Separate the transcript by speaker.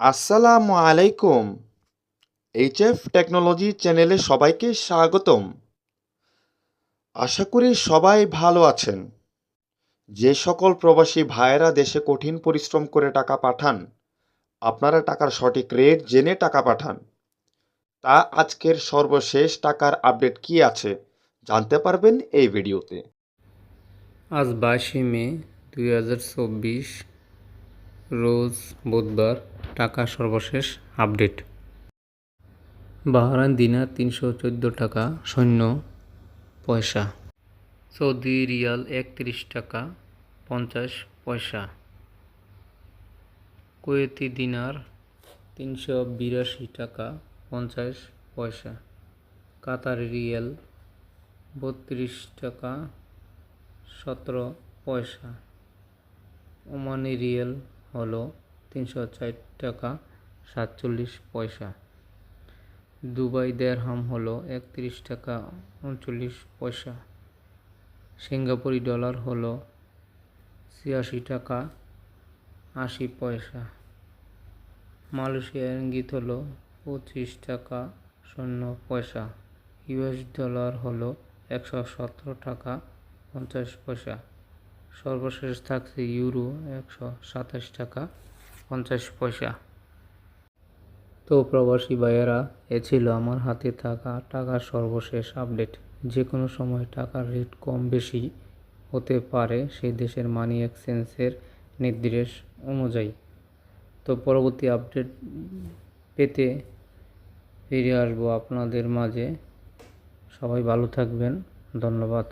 Speaker 1: আসসালামু আলাইকুম। HF technology চ্যানেলে সবাইকে স্বাগতম। আশা করি সবাই ভালো আছেন। যে সকল প্রবাসী ভাইয়েরা দেশে কঠিন পরিশ্রম করে টাকা পাঠান, আপনারা টাকার সঠিক রেট জেনে টাকা পাঠান। তা আজকের সর্বশেষ টাকার আপডেট কি আছে জানতে পারবেন এই ভিডিওতে।
Speaker 2: আজ বাইশে মে দুই হাজার চব্বিশ রোজ বুধবার টাকা সর্বশেষ আপডেট। বাহারান দিনার তিনশো চোদ্দ টাকা শূন্য পয়সা। সৌদি রিয়াল একত্রিশ টাকা পঞ্চাশ পয়সা। কুয়েতি দিনার তিনশো বিরাশি টাকা পঞ্চাশ পয়সা। কাতার রিয়াল বত্রিশ টাকা সতেরো পয়সা। ওমানি রিয়েল হলো তিনশো চার টাকা, সাতচল্লিশ পয়সা। দুবাই দেড়হাম হলো একত্রিশ টাকা, উনচল্লিশ পয়সা। সিঙ্গাপুরি ডলার হলো ছিয়াশি টাকা, আশি পয়সা। মালয়েশিয়া ইঙ্গিত হলো পঁচিশ টাকা, শূন্য পয়সা। ইউএস ডলার হলো একশো সতেরো টাকা, পঞ্চাশ পয়সা। সর্বশেষ থাকছে ইউরো একশো সাতাশ টাকা পঞ্চাশ পয়সা। তো প্রবাসী ভাইয়েরা, এ ছিল আমার হাতে থাকা টাকার সর্বশেষ আপডেট। যে কোনো সময় টাকার রেট কম বেশি হতে পারে সেই দেশের মানি এক্সচেঞ্জের নির্দেশ অনুযায়ী। তো পরবর্তী আপডেট পেতে ফিরে আসব আপনাদের মাঝে। সবাই ভালো থাকবেন। ধন্যবাদ।